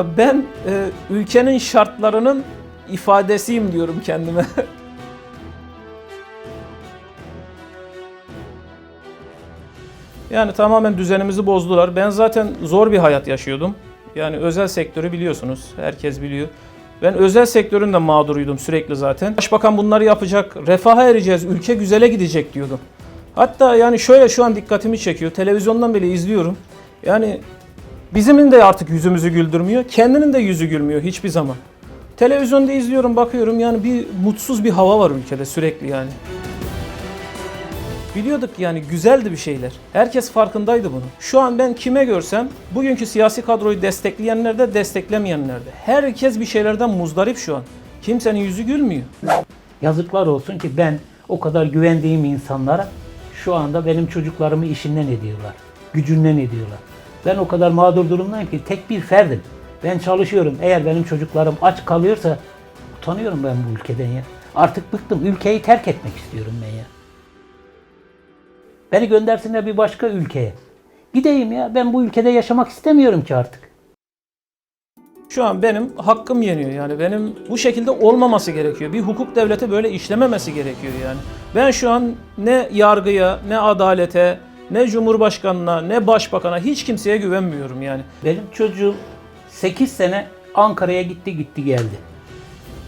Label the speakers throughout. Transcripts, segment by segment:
Speaker 1: Ya ben e, ülkenin şartlarının ifadesiyim diyorum kendime. yani tamamen düzenimizi bozdular. Ben zaten zor bir hayat yaşıyordum. Yani özel sektörü biliyorsunuz. Herkes biliyor. Ben özel sektörün de mağduruydum sürekli zaten. Başbakan bunları yapacak, refaha ereceğiz, ülke güzele gidecek diyordum. Hatta yani şöyle şu an dikkatimi çekiyor. Televizyondan bile izliyorum. Yani Biziminin de artık yüzümüzü güldürmüyor. Kendinin de yüzü gülmüyor hiçbir zaman. Televizyonda izliyorum, bakıyorum yani bir mutsuz bir hava var ülkede sürekli yani. Biliyorduk yani güzeldi bir şeyler. Herkes farkındaydı bunu. Şu an ben kime görsem bugünkü siyasi kadroyu destekleyenler de desteklemeyenler de. Herkes bir şeylerden muzdarip şu an. Kimsenin yüzü gülmüyor.
Speaker 2: Yazıklar olsun ki ben o kadar güvendiğim insanlara şu anda benim çocuklarımı işinden ediyorlar. Gücünden ediyorlar. Ben o kadar mağdur durumdayım ki tek bir ferdim. Ben çalışıyorum. Eğer benim çocuklarım aç kalıyorsa utanıyorum ben bu ülkeden ya. Artık bıktım. Ülkeyi terk etmek istiyorum ben ya. Beni göndersinler bir başka ülkeye. Gideyim ya. Ben bu ülkede yaşamak istemiyorum ki artık.
Speaker 1: Şu an benim hakkım yeniyor yani benim bu şekilde olmaması gerekiyor. Bir hukuk devleti böyle işlememesi gerekiyor yani. Ben şu an ne yargıya, ne adalete, ne cumhurbaşkanına, ne başbakana hiç kimseye güvenmiyorum yani.
Speaker 2: Benim çocuğum 8 sene Ankara'ya gitti gitti geldi.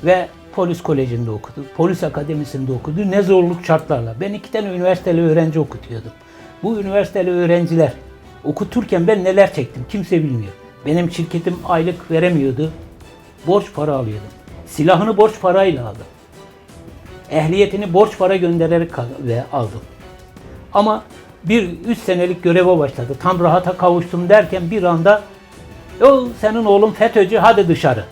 Speaker 2: Ve polis kolejinde okudu. Polis akademisinde okudu. Ne zorluk şartlarla. Ben iki tane üniversiteli öğrenci okutuyordum. Bu üniversiteli öğrenciler okuturken ben neler çektim kimse bilmiyor. Benim şirketim aylık veremiyordu. Borç para alıyordum. Silahını borç parayla aldım. Ehliyetini borç para göndererek aldım. Ama bir 3 senelik göreve başladı. Tam rahata kavuştum derken bir anda o senin oğlun FETÖ'cü hadi dışarı.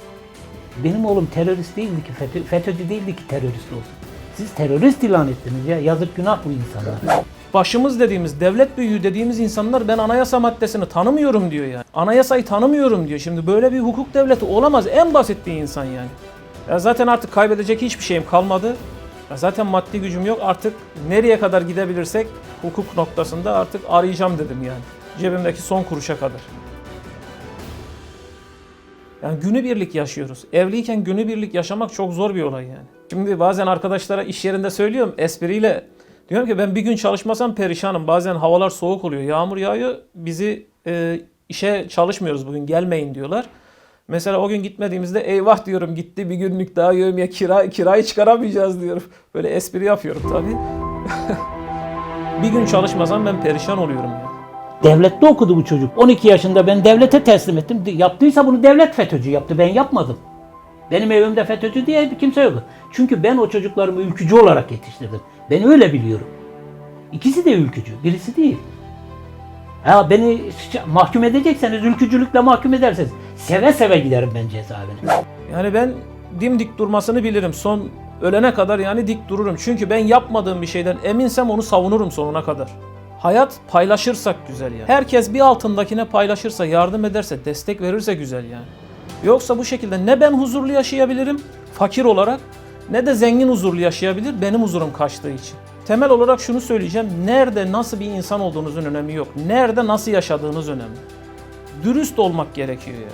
Speaker 2: Benim oğlum terörist değildi ki FETÖ, FETÖ'cü değildi ki terörist olsun. Siz terörist ilan ettiniz ya. Yazık günah bu insanlar.
Speaker 1: Başımız dediğimiz, devlet büyüğü dediğimiz insanlar ben anayasa maddesini tanımıyorum diyor yani. Anayasayı tanımıyorum diyor. Şimdi böyle bir hukuk devleti olamaz. En basit bir insan yani. Ya zaten artık kaybedecek hiçbir şeyim kalmadı. Zaten maddi gücüm yok. Artık nereye kadar gidebilirsek hukuk noktasında artık arayacağım dedim yani. Cebimdeki son kuruşa kadar. Yani günübirlik yaşıyoruz. Evliyken günübirlik yaşamak çok zor bir olay yani. Şimdi bazen arkadaşlara iş yerinde söylüyorum espriyle. Diyorum ki ben bir gün çalışmasam perişanım. Bazen havalar soğuk oluyor. Yağmur yağıyor. Bizi e, işe çalışmıyoruz bugün gelmeyin diyorlar. Mesela o gün gitmediğimizde eyvah diyorum gitti bir günlük daha ya kira, kirayı çıkaramayacağız diyorum. Böyle espri yapıyorum tabii. bir gün çalışmasam ben perişan oluyorum ya.
Speaker 2: Devlette okudu bu çocuk. 12 yaşında ben devlete teslim ettim. Yaptıysa bunu devlet FETÖ'cü yaptı. Ben yapmadım. Benim evimde FETÖ'cü diye bir kimse yok. Çünkü ben o çocuklarımı ülkücü olarak yetiştirdim. Ben öyle biliyorum. İkisi de ülkücü. Birisi değil. Ha beni mahkum edecekseniz, ülkücülükle mahkum ederseniz seve seve giderim ben cezaevine.
Speaker 1: Yani ben dimdik durmasını bilirim. Son ölene kadar yani dik dururum. Çünkü ben yapmadığım bir şeyden eminsem onu savunurum sonuna kadar. Hayat paylaşırsak güzel yani. Herkes bir altındakine paylaşırsa, yardım ederse, destek verirse güzel yani. Yoksa bu şekilde ne ben huzurlu yaşayabilirim fakir olarak ne de zengin huzurlu yaşayabilir benim huzurum kaçtığı için. Temel olarak şunu söyleyeceğim. Nerede nasıl bir insan olduğunuzun önemi yok. Nerede nasıl yaşadığınız önemli. Dürüst olmak gerekiyor yani.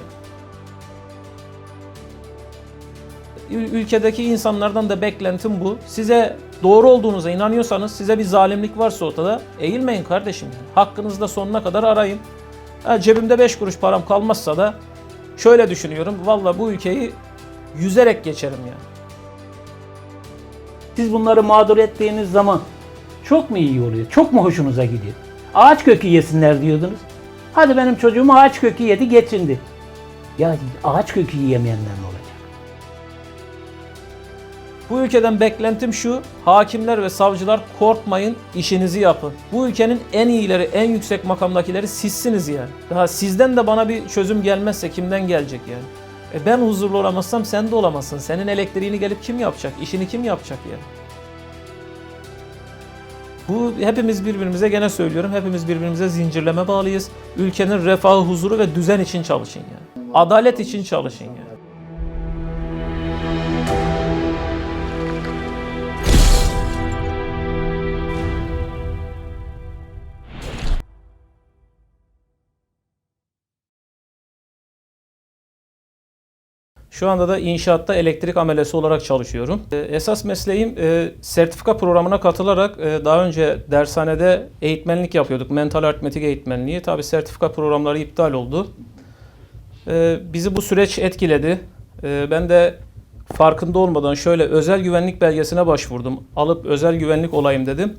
Speaker 1: Ül- ülkedeki insanlardan da beklentim bu. Size doğru olduğunuza inanıyorsanız, size bir zalimlik varsa ortada eğilmeyin kardeşim. yani. Hakkınızda sonuna kadar arayın. Ha, cebimde 5 kuruş param kalmazsa da şöyle düşünüyorum. Valla bu ülkeyi yüzerek geçerim yani.
Speaker 2: Siz bunları mağdur ettiğiniz zaman çok mu iyi oluyor? Çok mu hoşunuza gidiyor? Ağaç kökü yesinler diyordunuz. Hadi benim çocuğum ağaç kökü yedi geçindi. Ya ağaç kökü yiyemeyenler ne olacak?
Speaker 1: Bu ülkeden beklentim şu, hakimler ve savcılar korkmayın, işinizi yapın. Bu ülkenin en iyileri, en yüksek makamdakileri sizsiniz yani. Daha sizden de bana bir çözüm gelmezse kimden gelecek yani? E ben huzurlu olamazsam sen de olamazsın. Senin elektriğini gelip kim yapacak? İşini kim yapacak yani? Bu hepimiz birbirimize gene söylüyorum. Hepimiz birbirimize zincirleme bağlıyız. Ülkenin refahı, huzuru ve düzen için çalışın yani. Adalet için çalışın yani. Şu anda da inşaatta elektrik amelesi olarak çalışıyorum. E, Esas mesleğim e, sertifika programına katılarak e, daha önce dershanede eğitmenlik yapıyorduk. Mental aritmetik eğitmenliği. Tabi sertifika programları iptal oldu. Bizi bu süreç etkiledi. Ben de farkında olmadan şöyle özel güvenlik belgesine başvurdum. Alıp özel güvenlik olayım dedim.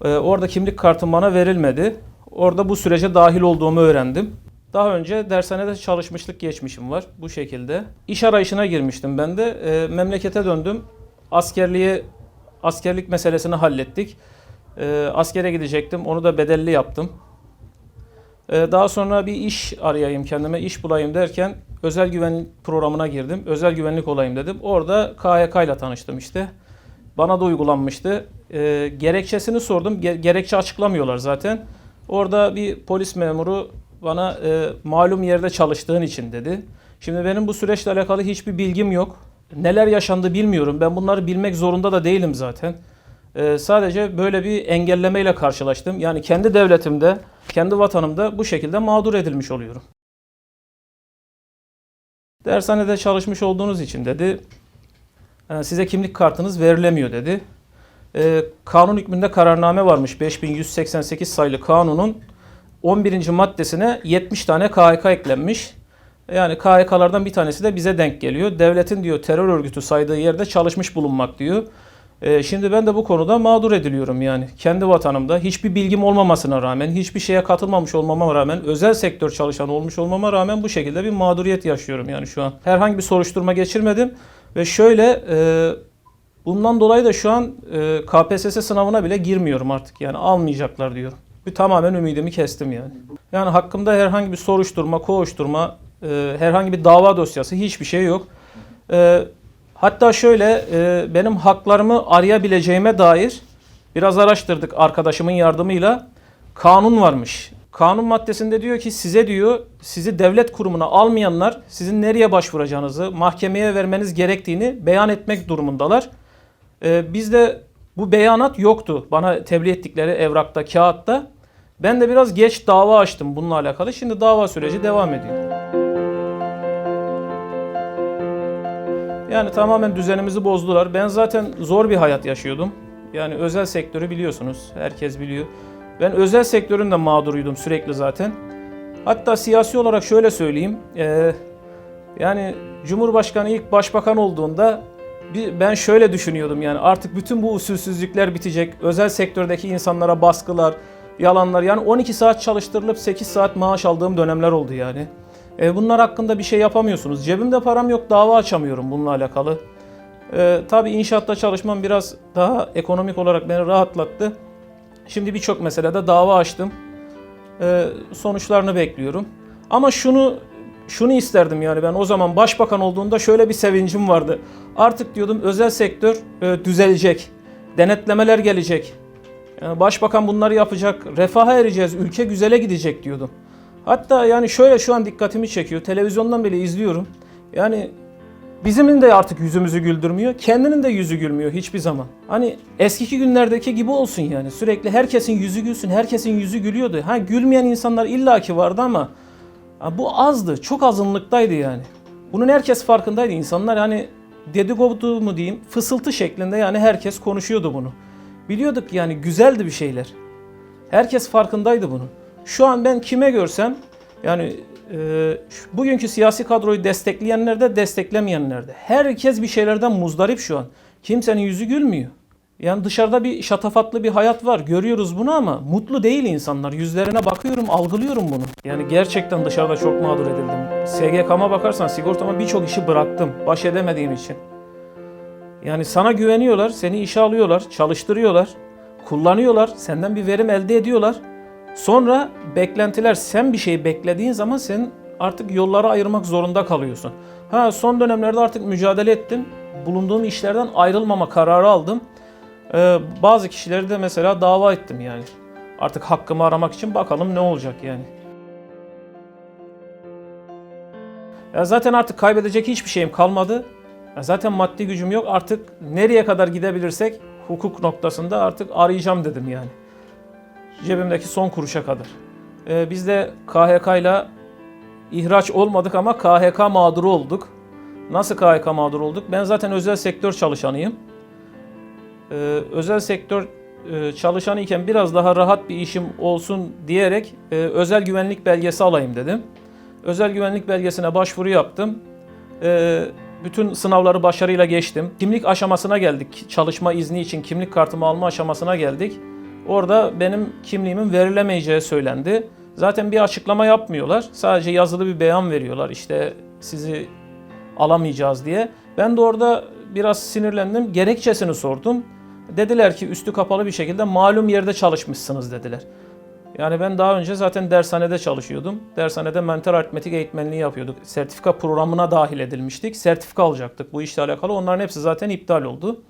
Speaker 1: Orada kimlik kartım bana verilmedi. Orada bu sürece dahil olduğumu öğrendim. Daha önce dershanede çalışmışlık geçmişim var bu şekilde. İş arayışına girmiştim ben de. E, memlekete döndüm. Askerliğe askerlik meselesini hallettik. E, askere gidecektim. Onu da bedelli yaptım. E, daha sonra bir iş arayayım kendime, iş bulayım derken özel güvenlik programına girdim. Özel güvenlik olayım dedim. Orada KYK ile tanıştım işte. Bana da uygulanmıştı. E, gerekçesini sordum. Ge- gerekçe açıklamıyorlar zaten. Orada bir polis memuru bana e, malum yerde çalıştığın için dedi. Şimdi benim bu süreçle alakalı hiçbir bilgim yok. Neler yaşandı bilmiyorum. Ben bunları bilmek zorunda da değilim zaten. E, sadece böyle bir engellemeyle karşılaştım. Yani kendi devletimde, kendi vatanımda bu şekilde mağdur edilmiş oluyorum. Dershanede çalışmış olduğunuz için dedi. "e, Size kimlik kartınız verilemiyor dedi. E, kanun hükmünde kararname varmış 5188 sayılı kanunun 11. maddesine 70 tane KHK eklenmiş. Yani KHK'lardan bir tanesi de bize denk geliyor. Devletin diyor terör örgütü saydığı yerde çalışmış bulunmak diyor. E, şimdi ben de bu konuda mağdur ediliyorum yani. Kendi vatanımda hiçbir bilgim olmamasına rağmen, hiçbir şeye katılmamış olmama rağmen, özel sektör çalışanı olmuş olmama rağmen bu şekilde bir mağduriyet yaşıyorum yani şu an. Herhangi bir soruşturma geçirmedim ve şöyle e, bundan dolayı da şu an e, KPSS sınavına bile girmiyorum artık yani almayacaklar diyorum. Bir tamamen ümidimi kestim yani. Yani hakkımda herhangi bir soruşturma, koğuşturma, e, herhangi bir dava dosyası hiçbir şey yok. E, hatta şöyle e, benim haklarımı arayabileceğime dair biraz araştırdık arkadaşımın yardımıyla. Kanun varmış. Kanun maddesinde diyor ki size diyor sizi devlet kurumuna almayanlar sizin nereye başvuracağınızı, mahkemeye vermeniz gerektiğini beyan etmek durumundalar. E, bizde bu beyanat yoktu bana tebliğ ettikleri evrakta, kağıtta. Ben de biraz geç dava açtım bununla alakalı. Şimdi dava süreci devam ediyor. Yani tamamen düzenimizi bozdular. Ben zaten zor bir hayat yaşıyordum. Yani özel sektörü biliyorsunuz. Herkes biliyor. Ben özel sektörün de mağduruydum sürekli zaten. Hatta siyasi olarak şöyle söyleyeyim. Ee, yani Cumhurbaşkanı ilk başbakan olduğunda ben şöyle düşünüyordum yani artık bütün bu usulsüzlükler bitecek. Özel sektördeki insanlara baskılar, yalanlar yani 12 saat çalıştırılıp 8 saat maaş aldığım dönemler oldu yani. E, bunlar hakkında bir şey yapamıyorsunuz. Cebimde param yok dava açamıyorum bununla alakalı. E, tabii inşaatta çalışmam biraz daha ekonomik olarak beni rahatlattı. Şimdi birçok meselede dava açtım. E, sonuçlarını bekliyorum. Ama şunu şunu isterdim yani ben o zaman başbakan olduğunda şöyle bir sevincim vardı. Artık diyordum özel sektör e, düzelecek. Denetlemeler gelecek. Yani başbakan bunları yapacak. Refaha ereceğiz. Ülke güzele gidecek diyordum. Hatta yani şöyle şu an dikkatimi çekiyor. Televizyondan bile izliyorum. Yani Bizim'in de artık yüzümüzü güldürmüyor. Kendinin de yüzü gülmüyor hiçbir zaman. Hani eskiki günlerdeki gibi olsun yani. Sürekli herkesin yüzü gülsün, herkesin yüzü gülüyordu. Ha gülmeyen insanlar illaki vardı ama bu azdı. Çok azınlıktaydı yani. Bunun herkes farkındaydı. İnsanlar hani dedikodu mu diyeyim, fısıltı şeklinde yani herkes konuşuyordu bunu. Biliyorduk yani güzeldi bir şeyler. Herkes farkındaydı bunun. Şu an ben kime görsem yani e, bugünkü siyasi kadroyu destekleyenler de desteklemeyenler de. Herkes bir şeylerden muzdarip şu an. Kimsenin yüzü gülmüyor. Yani dışarıda bir şatafatlı bir hayat var. Görüyoruz bunu ama mutlu değil insanlar. Yüzlerine bakıyorum, algılıyorum bunu. Yani gerçekten dışarıda çok mağdur edildim. SGK'ma bakarsan sigortama birçok işi bıraktım. Baş edemediğim için. Yani sana güveniyorlar, seni işe alıyorlar, çalıştırıyorlar, kullanıyorlar, senden bir verim elde ediyorlar. Sonra beklentiler sen bir şey beklediğin zaman sen artık yolları ayırmak zorunda kalıyorsun. Ha son dönemlerde artık mücadele ettim. Bulunduğum işlerden ayrılmama kararı aldım. Ee, bazı kişileri de mesela dava ettim yani. Artık hakkımı aramak için bakalım ne olacak yani. Ya zaten artık kaybedecek hiçbir şeyim kalmadı. Zaten maddi gücüm yok. Artık nereye kadar gidebilirsek hukuk noktasında artık arayacağım dedim yani cebimdeki son kuruşa kadar. Ee, biz de KHK ile ihraç olmadık ama KHK mağduru olduk. Nasıl KHK mağdur olduk? Ben zaten özel sektör çalışanıyım. Ee, özel sektör e, çalışanı biraz daha rahat bir işim olsun diyerek e, özel güvenlik belgesi alayım dedim. Özel güvenlik belgesine başvuru yaptım. Ee, bütün sınavları başarıyla geçtim. Kimlik aşamasına geldik. Çalışma izni için kimlik kartımı alma aşamasına geldik. Orada benim kimliğimin verilemeyeceği söylendi. Zaten bir açıklama yapmıyorlar. Sadece yazılı bir beyan veriyorlar. İşte sizi alamayacağız diye. Ben de orada biraz sinirlendim. Gerekçesini sordum. Dediler ki üstü kapalı bir şekilde malum yerde çalışmışsınız dediler. Yani ben daha önce zaten dershanede çalışıyordum. Dershanede mental aritmetik eğitmenliği yapıyorduk. Sertifika programına dahil edilmiştik. Sertifika alacaktık bu işle alakalı. Onların hepsi zaten iptal oldu.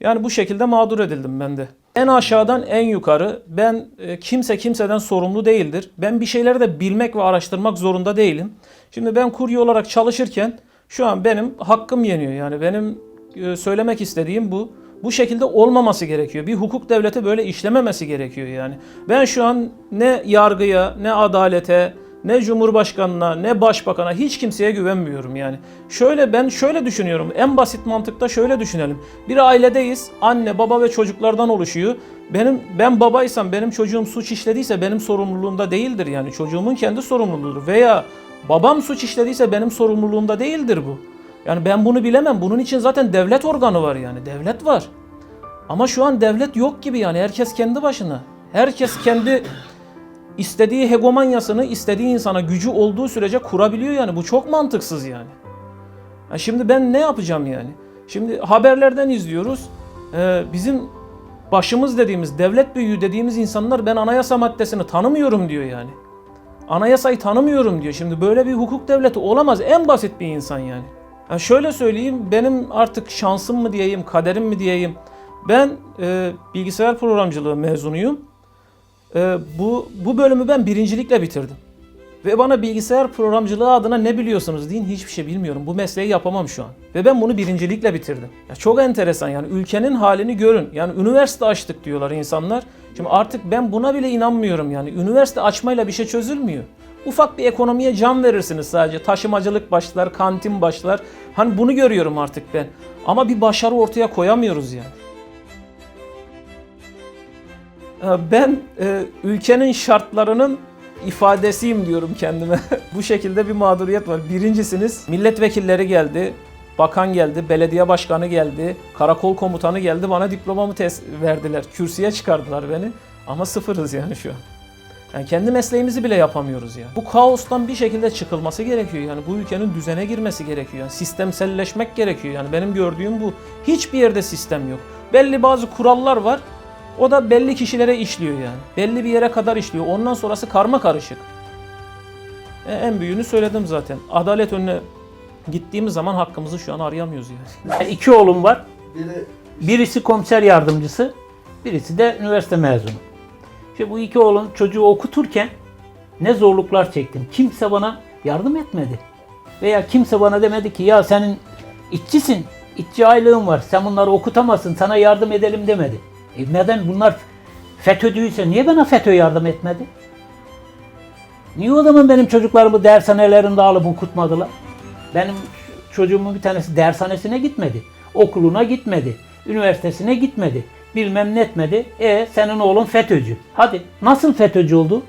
Speaker 1: Yani bu şekilde mağdur edildim ben de. En aşağıdan en yukarı ben e, kimse kimseden sorumlu değildir. Ben bir şeyleri de bilmek ve araştırmak zorunda değilim. Şimdi ben kurye olarak çalışırken şu an benim hakkım yeniyor. Yani benim e, söylemek istediğim bu. Bu şekilde olmaması gerekiyor. Bir hukuk devleti böyle işlememesi gerekiyor yani. Ben şu an ne yargıya, ne adalete, ne cumhurbaşkanına, ne başbakana hiç kimseye güvenmiyorum yani. Şöyle ben şöyle düşünüyorum. En basit mantıkta şöyle düşünelim. Bir ailedeyiz. Anne, baba ve çocuklardan oluşuyor. Benim ben babaysam benim çocuğum suç işlediyse benim sorumluluğumda değildir yani. Çocuğumun kendi sorumluluğudur veya babam suç işlediyse benim sorumluluğumda değildir bu. Yani ben bunu bilemem. Bunun için zaten devlet organı var yani. Devlet var. Ama şu an devlet yok gibi yani. Herkes kendi başına. Herkes kendi istediği hegemonyasını istediği insana gücü olduğu sürece kurabiliyor yani. Bu çok mantıksız yani. Ha şimdi ben ne yapacağım yani? Şimdi haberlerden izliyoruz. Ee, bizim başımız dediğimiz, devlet büyüğü dediğimiz insanlar ben anayasa maddesini tanımıyorum diyor yani. Anayasayı tanımıyorum diyor. Şimdi böyle bir hukuk devleti olamaz. En basit bir insan yani. Ha şöyle söyleyeyim, benim artık şansım mı diyeyim, kaderim mi diyeyim. Ben e, bilgisayar programcılığı mezunuyum. E, bu bu bölümü ben birincilikle bitirdim. Ve bana bilgisayar programcılığı adına ne biliyorsunuz deyin hiçbir şey bilmiyorum. Bu mesleği yapamam şu an. Ve ben bunu birincilikle bitirdim. Ya çok enteresan yani ülkenin halini görün. Yani üniversite açtık diyorlar insanlar. Şimdi artık ben buna bile inanmıyorum yani. Üniversite açmayla bir şey çözülmüyor. Ufak bir ekonomiye can verirsiniz sadece. Taşımacılık başlar, kantin başlar. Hani bunu görüyorum artık ben. Ama bir başarı ortaya koyamıyoruz yani. Ee, Ben e, ülkenin şartlarının ifadesiyim diyorum kendime. Bu şekilde bir mağduriyet var. Birincisiniz milletvekilleri geldi, bakan geldi, belediye başkanı geldi, karakol komutanı geldi bana diplomamı verdiler. Kürsüye çıkardılar beni. Ama sıfırız yani şu an. Yani kendi mesleğimizi bile yapamıyoruz yani. Bu kaostan bir şekilde çıkılması gerekiyor yani. Bu ülkenin düzene girmesi gerekiyor. Yani sistemselleşmek gerekiyor. Yani benim gördüğüm bu. Hiçbir yerde sistem yok. Belli bazı kurallar var. O da belli kişilere işliyor yani. Belli bir yere kadar işliyor. Ondan sonrası karma karışık. E, en büyüğünü söyledim zaten. Adalet önüne gittiğimiz zaman hakkımızı şu an arayamıyoruz yani.
Speaker 2: Yani iki oğlum var.
Speaker 3: Biri
Speaker 2: Birisi komiser yardımcısı, birisi de üniversite mezunu. İşte bu iki oğlum çocuğu okuturken ne zorluklar çektim. Kimse bana yardım etmedi. Veya kimse bana demedi ki ya senin işçisin, işçi aylığın var, sen bunları okutamazsın, sana yardım edelim demedi. E neden bunlar FETÖ'cüyse niye bana FETÖ yardım etmedi? Niye o zaman benim çocuklarımı dershanelerinde alıp okutmadılar? Benim çocuğumun bir tanesi dershanesine gitmedi. Okuluna gitmedi. Üniversitesine gitmedi. Bilmem ne etmedi. E senin oğlun FETÖ'cü. Hadi nasıl FETÖ'cü oldu?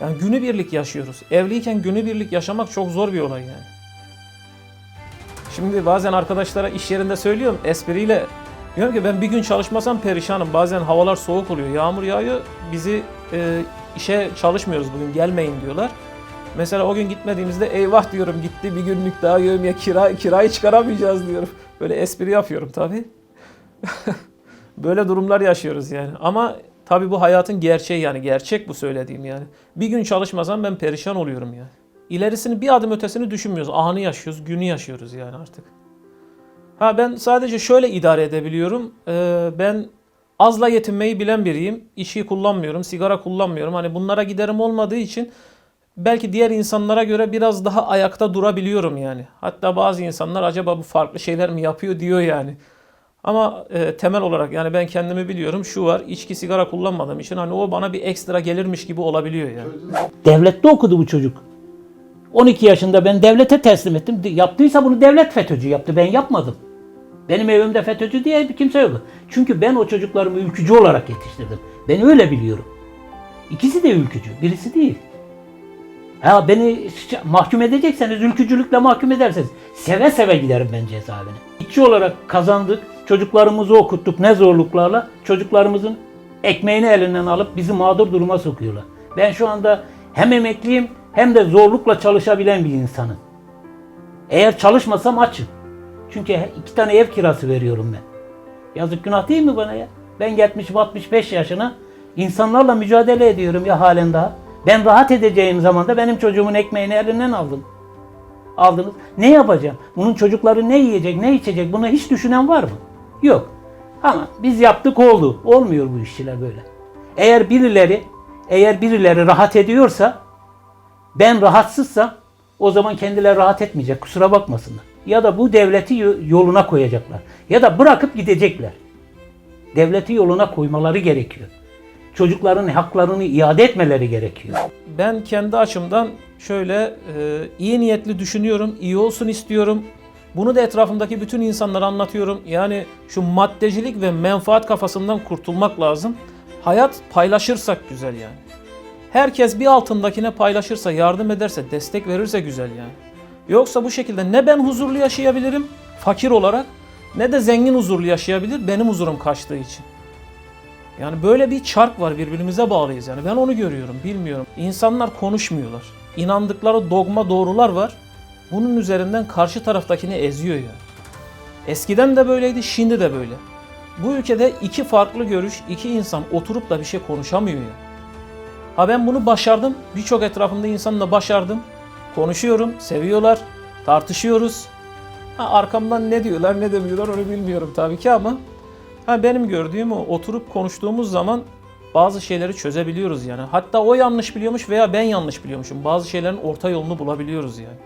Speaker 1: Yani günübirlik yaşıyoruz. Evliyken günübirlik yaşamak çok zor bir olay yani. Şimdi bazen arkadaşlara iş yerinde söylüyorum espriyle. Diyorum ki ben bir gün çalışmasam perişanım. Bazen havalar soğuk oluyor. Yağmur yağıyor. Bizi e, işe çalışmıyoruz bugün gelmeyin diyorlar. Mesela o gün gitmediğimizde eyvah diyorum gitti bir günlük daha ya kira, kirayı çıkaramayacağız diyorum. Böyle espri yapıyorum tabii. Böyle durumlar yaşıyoruz yani. Ama tabii bu hayatın gerçeği yani gerçek bu söylediğim yani. Bir gün çalışmasam ben perişan oluyorum yani. İlerisini bir adım ötesini düşünmüyoruz. Anı yaşıyoruz, günü yaşıyoruz yani artık. Ha ben sadece şöyle idare edebiliyorum. Ee, ben azla yetinmeyi bilen biriyim. İçki kullanmıyorum, sigara kullanmıyorum. Hani bunlara giderim olmadığı için belki diğer insanlara göre biraz daha ayakta durabiliyorum yani. Hatta bazı insanlar acaba bu farklı şeyler mi yapıyor diyor yani. Ama e, temel olarak yani ben kendimi biliyorum şu var içki sigara kullanmadığım için hani o bana bir ekstra gelirmiş gibi olabiliyor yani.
Speaker 2: Devlette okudu bu çocuk. 12 yaşında ben devlete teslim ettim. Yaptıysa bunu devlet FETÖ'cü yaptı. Ben yapmadım. Benim evimde FETÖ'cü diye bir kimse yok. Çünkü ben o çocuklarımı ülkücü olarak yetiştirdim. Ben öyle biliyorum. İkisi de ülkücü. Birisi değil. Ya beni mahkum edecekseniz, ülkücülükle mahkum ederseniz seve seve giderim ben cezaevine. İşçi olarak kazandık, çocuklarımızı okuttuk ne zorluklarla. Çocuklarımızın ekmeğini elinden alıp bizi mağdur duruma sokuyorlar. Ben şu anda hem emekliyim hem de zorlukla çalışabilen bir insanım. Eğer çalışmasam açım. Çünkü iki tane ev kirası veriyorum ben. Yazık günah değil mi bana ya? Ben gelmişim 65 yaşına insanlarla mücadele ediyorum ya halen daha. Ben rahat edeceğim zaman da benim çocuğumun ekmeğini elinden aldım. Aldınız. Ne yapacağım? Bunun çocukları ne yiyecek, ne içecek? Bunu hiç düşünen var mı? Yok. Ama biz yaptık oldu. Olmuyor bu işçiler böyle. Eğer birileri eğer birileri rahat ediyorsa ben rahatsızsam o zaman kendileri rahat etmeyecek. Kusura bakmasınlar. Ya da bu devleti yo- yoluna koyacaklar. Ya da bırakıp gidecekler. Devleti yoluna koymaları gerekiyor. Çocukların haklarını iade etmeleri gerekiyor.
Speaker 1: Ben kendi açımdan şöyle e, iyi niyetli düşünüyorum, iyi olsun istiyorum. Bunu da etrafımdaki bütün insanlara anlatıyorum. Yani şu maddecilik ve menfaat kafasından kurtulmak lazım. Hayat paylaşırsak güzel yani. Herkes bir altındakine paylaşırsa, yardım ederse, destek verirse güzel yani. Yoksa bu şekilde ne ben huzurlu yaşayabilirim fakir olarak ne de zengin huzurlu yaşayabilir benim huzurum kaçtığı için. Yani böyle bir çark var birbirimize bağlıyız yani. Ben onu görüyorum, bilmiyorum. İnsanlar konuşmuyorlar. İnandıkları dogma doğrular var. Bunun üzerinden karşı taraftakini eziyor yani. Eskiden de böyleydi, şimdi de böyle. Bu ülkede iki farklı görüş, iki insan oturup da bir şey konuşamıyor ya. Ha ben bunu başardım. Birçok etrafımda insanla başardım. Konuşuyorum, seviyorlar, tartışıyoruz. Ha, arkamdan ne diyorlar ne demiyorlar onu bilmiyorum tabii ki ama Ha benim gördüğüm o oturup konuştuğumuz zaman bazı şeyleri çözebiliyoruz yani. Hatta o yanlış biliyormuş veya ben yanlış biliyormuşum. Bazı şeylerin orta yolunu bulabiliyoruz yani.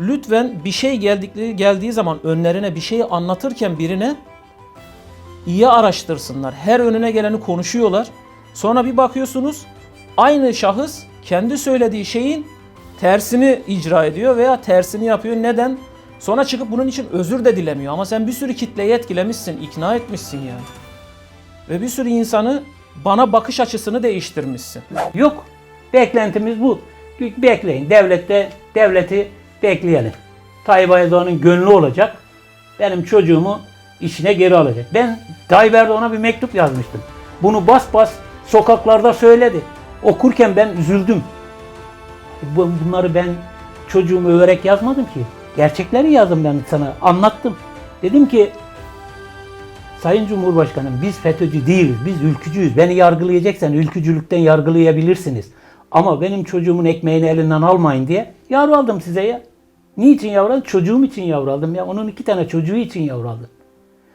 Speaker 1: Lütfen bir şey geldikleri geldiği zaman önlerine bir şeyi anlatırken birine iyi araştırsınlar. Her önüne geleni konuşuyorlar. Sonra bir bakıyorsunuz aynı şahıs kendi söylediği şeyin tersini icra ediyor veya tersini yapıyor. Neden? Sonra çıkıp bunun için özür de dilemiyor. Ama sen bir sürü kitleyi etkilemişsin, ikna etmişsin yani. Ve bir sürü insanı bana bakış açısını değiştirmişsin.
Speaker 2: Yok. Beklentimiz bu. Bekleyin. Devlette devleti bekleyelim. Tayyip Erdoğan'ın gönlü olacak. Benim çocuğumu işine geri alacak. Ben Tayyip Erdoğan'a bir mektup yazmıştım. Bunu bas bas sokaklarda söyledi. Okurken ben üzüldüm. Bu- Bunları ben çocuğumu överek yazmadım ki. Gerçekleri yazdım ben sana. Anlattım. Dedim ki Sayın Cumhurbaşkanım biz FETÖ'cü değiliz. Biz ülkücüyüz. Beni yargılayacaksan ülkücülükten yargılayabilirsiniz. Ama benim çocuğumun ekmeğini elinden almayın diye yavru aldım size ya. Niçin yavru aldım? Çocuğum için yavru aldım ya. Onun iki tane çocuğu için yavru aldım.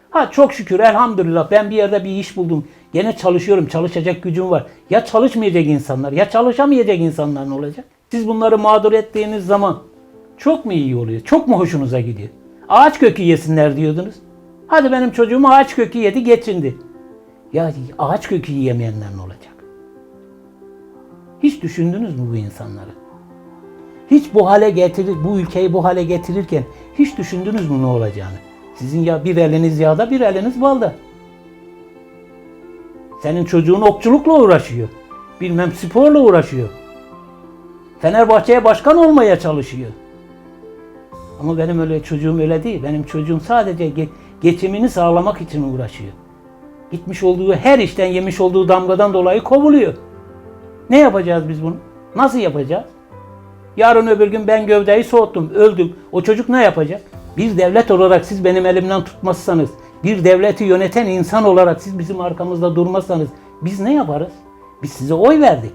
Speaker 2: Ha çok şükür elhamdülillah ben bir yerde bir iş buldum. Gene çalışıyorum. Çalışacak gücüm var. Ya çalışmayacak insanlar ya çalışamayacak insanlar ne olacak? Siz bunları mağdur ettiğiniz zaman çok mu iyi oluyor? Çok mu hoşunuza gidiyor? Ağaç kökü yesinler diyordunuz. Hadi benim çocuğum ağaç kökü yedi geçindi. Ya ağaç kökü yiyemeyenler ne olacak? Hiç düşündünüz mü bu insanları? Hiç bu hale getirir, bu ülkeyi bu hale getirirken hiç düşündünüz mü ne olacağını? Sizin ya bir eliniz yağda, bir eliniz balda. Senin çocuğun okçulukla uğraşıyor. Bilmem sporla uğraşıyor. Fenerbahçe'ye başkan olmaya çalışıyor. Ama benim öyle çocuğum öyle değil. Benim çocuğum sadece ge- geçimini sağlamak için uğraşıyor. Gitmiş olduğu her işten yemiş olduğu damgadan dolayı kovuluyor. Ne yapacağız biz bunu? Nasıl yapacağız? Yarın öbür gün ben gövdeyi soğuttum, öldüm. O çocuk ne yapacak? Bir devlet olarak siz benim elimden tutmazsanız, bir devleti yöneten insan olarak siz bizim arkamızda durmazsanız biz ne yaparız? Biz size oy verdik.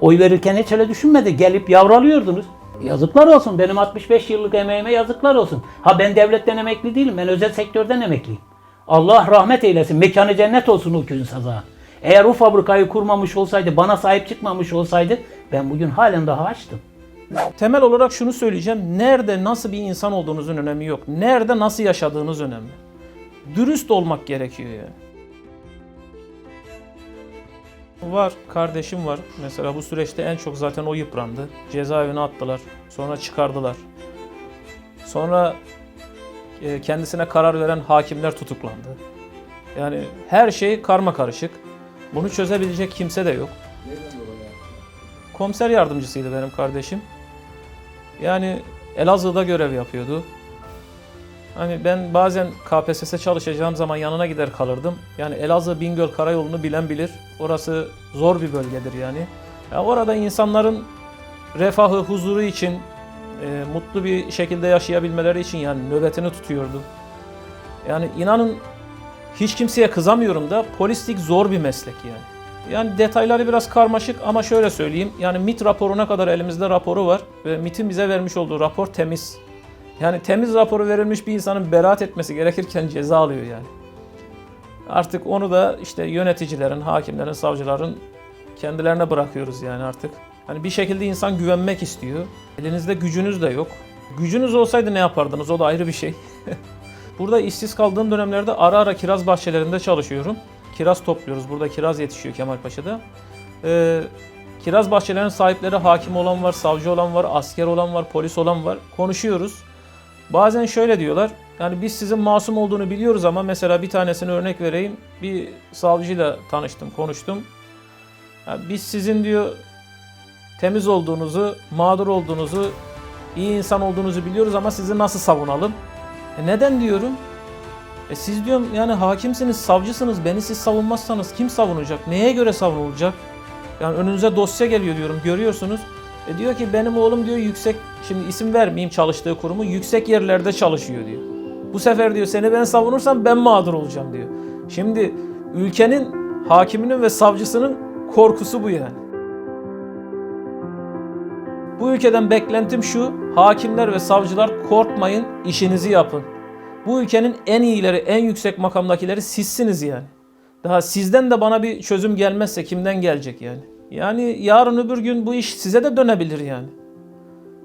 Speaker 2: Oy verirken hiç öyle düşünmedi. Gelip yavralıyordunuz. Yazıklar olsun. Benim 65 yıllık emeğime yazıklar olsun. Ha ben devletten emekli değilim. Ben özel sektörden emekliyim. Allah rahmet eylesin. Mekanı cennet olsun o köyün sazağı. Eğer o fabrikayı kurmamış olsaydı, bana sahip çıkmamış olsaydı ben bugün halen daha açtım.
Speaker 1: Temel olarak şunu söyleyeceğim. Nerede nasıl bir insan olduğunuzun önemi yok. Nerede nasıl yaşadığınız önemli. Dürüst olmak gerekiyor yani. Var, kardeşim var. Mesela bu süreçte en çok zaten o yıprandı. Cezaevine attılar. Sonra çıkardılar. Sonra e, kendisine karar veren hakimler tutuklandı. Yani her şey karma karışık. Bunu çözebilecek kimse de yok. Komiser yardımcısıydı benim kardeşim. Yani Elazığ'da görev yapıyordu. Hani ben bazen KPSS çalışacağım zaman yanına gider kalırdım. Yani Elazığ Bingöl Karayolu'nu bilen bilir. Orası zor bir bölgedir yani. Ya orada insanların refahı, huzuru için, e, mutlu bir şekilde yaşayabilmeleri için yani nöbetini tutuyordu. Yani inanın hiç kimseye kızamıyorum da polislik zor bir meslek yani. Yani detayları biraz karmaşık ama şöyle söyleyeyim. Yani MIT raporuna kadar elimizde raporu var ve MIT'in bize vermiş olduğu rapor temiz. Yani temiz raporu verilmiş bir insanın beraat etmesi gerekirken ceza alıyor yani. Artık onu da işte yöneticilerin, hakimlerin, savcıların kendilerine bırakıyoruz yani artık. Hani bir şekilde insan güvenmek istiyor. Elinizde gücünüz de yok. Gücünüz olsaydı ne yapardınız? O da ayrı bir şey. Burada işsiz kaldığım dönemlerde ara ara kiraz bahçelerinde çalışıyorum. Kiraz topluyoruz. Burada kiraz yetişiyor Kemalpaşa'da. Ee, kiraz bahçelerinin sahipleri hakim olan var, savcı olan var, asker olan var, polis olan var. Konuşuyoruz. Bazen şöyle diyorlar. Yani biz sizin masum olduğunu biliyoruz ama mesela bir tanesini örnek vereyim. Bir savcıyla tanıştım, konuştum. Ya biz sizin diyor temiz olduğunuzu, mağdur olduğunuzu, iyi insan olduğunuzu biliyoruz ama sizi nasıl savunalım? E neden diyorum? E siz diyorum yani hakimsiniz, savcısınız. Beni siz savunmazsanız kim savunacak? Neye göre savunulacak? Yani önünüze dosya geliyor diyorum. Görüyorsunuz. E diyor ki benim oğlum diyor yüksek, şimdi isim vermeyeyim çalıştığı kurumu, yüksek yerlerde çalışıyor diyor. Bu sefer diyor seni ben savunursam ben mağdur olacağım diyor. Şimdi ülkenin hakiminin ve savcısının korkusu bu yani. Bu ülkeden beklentim şu, hakimler ve savcılar korkmayın, işinizi yapın. Bu ülkenin en iyileri, en yüksek makamdakileri sizsiniz yani. Daha sizden de bana bir çözüm gelmezse kimden gelecek yani? Yani yarın öbür gün bu iş size de dönebilir yani.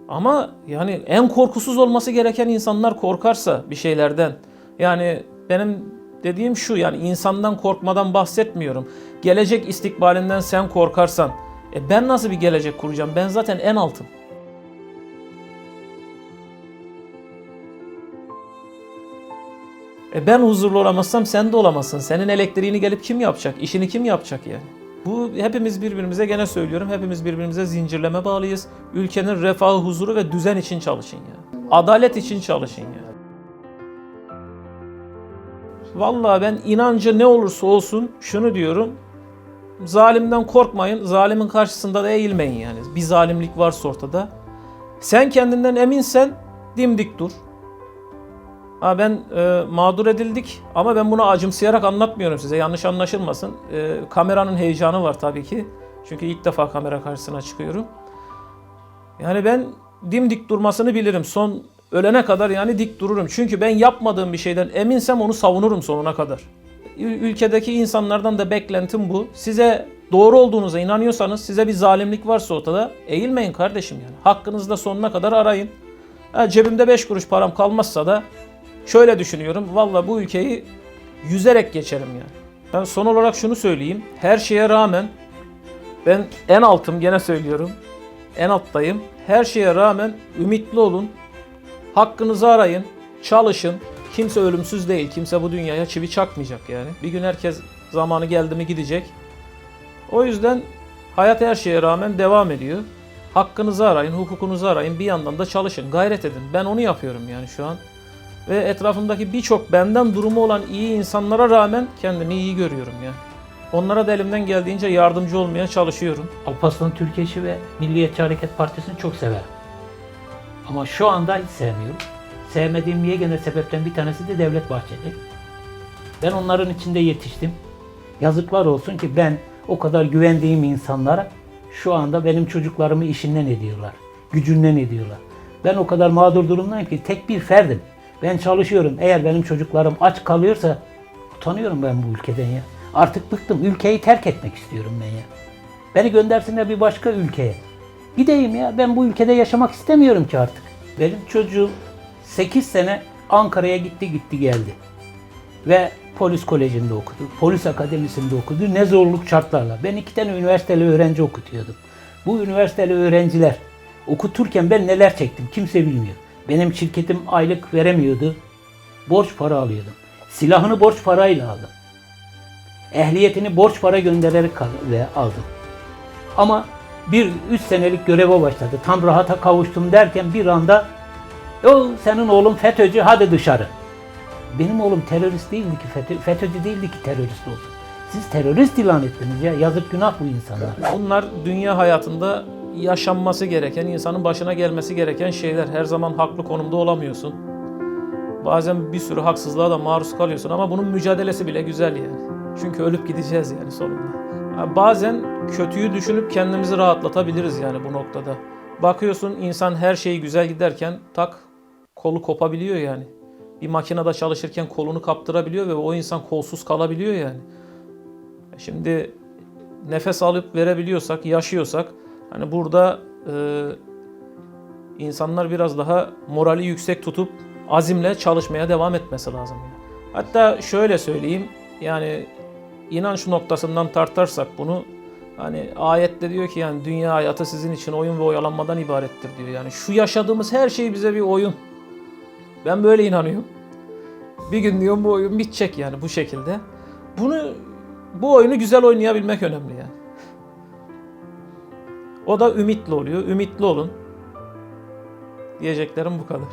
Speaker 1: Ama yani en korkusuz olması gereken insanlar korkarsa bir şeylerden. Yani benim dediğim şu yani insandan korkmadan bahsetmiyorum. Gelecek istikbalinden sen korkarsan e ben nasıl bir gelecek kuracağım? Ben zaten en altım. E ben huzurlu olamazsam sen de olamazsın. Senin elektriğini gelip kim yapacak? İşini kim yapacak yani? Bu hepimiz birbirimize gene söylüyorum. Hepimiz birbirimize zincirleme bağlıyız. Ülkenin refahı, huzuru ve düzen için çalışın ya. Adalet için çalışın ya. Vallahi ben inancı ne olursa olsun şunu diyorum. Zalimden korkmayın. Zalimin karşısında da eğilmeyin yani. Bir zalimlik varsa ortada. Sen kendinden eminsen dimdik dur. Ha ben e, mağdur edildik ama ben bunu acımsayarak anlatmıyorum size. Yanlış anlaşılmasın. E, kameranın heyecanı var tabii ki. Çünkü ilk defa kamera karşısına çıkıyorum. Yani ben dimdik durmasını bilirim. Son ölene kadar yani dik dururum. Çünkü ben yapmadığım bir şeyden eminsem onu savunurum sonuna kadar. Ül- Ülkedeki insanlardan da beklentim bu. Size doğru olduğunuza inanıyorsanız, size bir zalimlik varsa ortada eğilmeyin kardeşim yani. Hakkınızda sonuna kadar arayın. Ha, cebimde 5 kuruş param kalmazsa da şöyle düşünüyorum. Valla bu ülkeyi yüzerek geçerim yani. Ben son olarak şunu söyleyeyim. Her şeye rağmen ben en altım gene söylüyorum. En alttayım. Her şeye rağmen ümitli olun. Hakkınızı arayın. Çalışın. Kimse ölümsüz değil. Kimse bu dünyaya çivi çakmayacak yani. Bir gün herkes zamanı geldi mi gidecek. O yüzden hayat her şeye rağmen devam ediyor. Hakkınızı arayın, hukukunuzu arayın. Bir yandan da çalışın, gayret edin. Ben onu yapıyorum yani şu an. Ve etrafımdaki birçok benden durumu olan iyi insanlara rağmen kendimi iyi görüyorum ya. Onlara da elimden geldiğince yardımcı olmaya çalışıyorum.
Speaker 2: Alparslan Türkeş'i ve Milliyetçi Hareket Partisi'ni çok severim. Ama şu anda hiç sevmiyorum. Sevmediğim yegane sebepten bir tanesi de Devlet Bahçeli. Ben onların içinde yetiştim. Yazıklar olsun ki ben o kadar güvendiğim insanlara şu anda benim çocuklarımı işinden ediyorlar. Gücünden ediyorlar. Ben o kadar mağdur durumdayım ki tek bir ferdim. Ben çalışıyorum. Eğer benim çocuklarım aç kalıyorsa utanıyorum ben bu ülkeden ya. Artık bıktım. Ülkeyi terk etmek istiyorum ben ya. Beni göndersinler bir başka ülkeye. Gideyim ya. Ben bu ülkede yaşamak istemiyorum ki artık. Benim çocuğum 8 sene Ankara'ya gitti gitti geldi. ve polis kolejinde okudu. Polis akademisinde okudu. Ne zorluk şartlarla. Ben iki tane üniversiteli öğrenci okutuyordum. Bu üniversiteli öğrenciler okuturken ben neler çektim kimse bilmiyor. Benim şirketim aylık veremiyordu. Borç para alıyordum. Silahını borç parayla aldım. Ehliyetini borç para göndererek aldım. Ama bir üç senelik göreve başladı. Tam rahata kavuştum derken bir anda o senin oğlun FETÖ'cü hadi dışarı. Benim oğlum terörist değildi ki FETÖ, FETÖ'cü değildi ki terörist olsun. Siz terörist ilan ettiniz ya. Yazık günah bu insanlar.
Speaker 1: Bunlar dünya hayatında yaşanması gereken, insanın başına gelmesi gereken şeyler. Her zaman haklı konumda olamıyorsun. Bazen bir sürü haksızlığa da maruz kalıyorsun ama bunun mücadelesi bile güzel yani. Çünkü ölüp gideceğiz yani sonunda. Ha, Bazen kötüyü düşünüp kendimizi rahatlatabiliriz yani bu noktada. Bakıyorsun insan her şeyi güzel giderken tak kolu kopabiliyor yani. Bir makinede çalışırken kolunu kaptırabiliyor ve o insan kolsuz kalabiliyor yani. Şimdi nefes alıp verebiliyorsak, yaşıyorsak hani burada e, insanlar biraz daha morali yüksek tutup azimle çalışmaya devam etmesi lazım. Hatta şöyle söyleyeyim yani inanç noktasından tartarsak bunu hani ayette diyor ki yani dünya hayatı sizin için oyun ve oyalanmadan ibarettir diyor. Yani şu yaşadığımız her şey bize bir oyun. Ben böyle inanıyorum. Bir gün diyorum bu oyun bitecek yani bu şekilde. Bunu bu oyunu güzel oynayabilmek önemli yani. O da ümitli oluyor. Ümitli olun. Diyeceklerim bu kadar.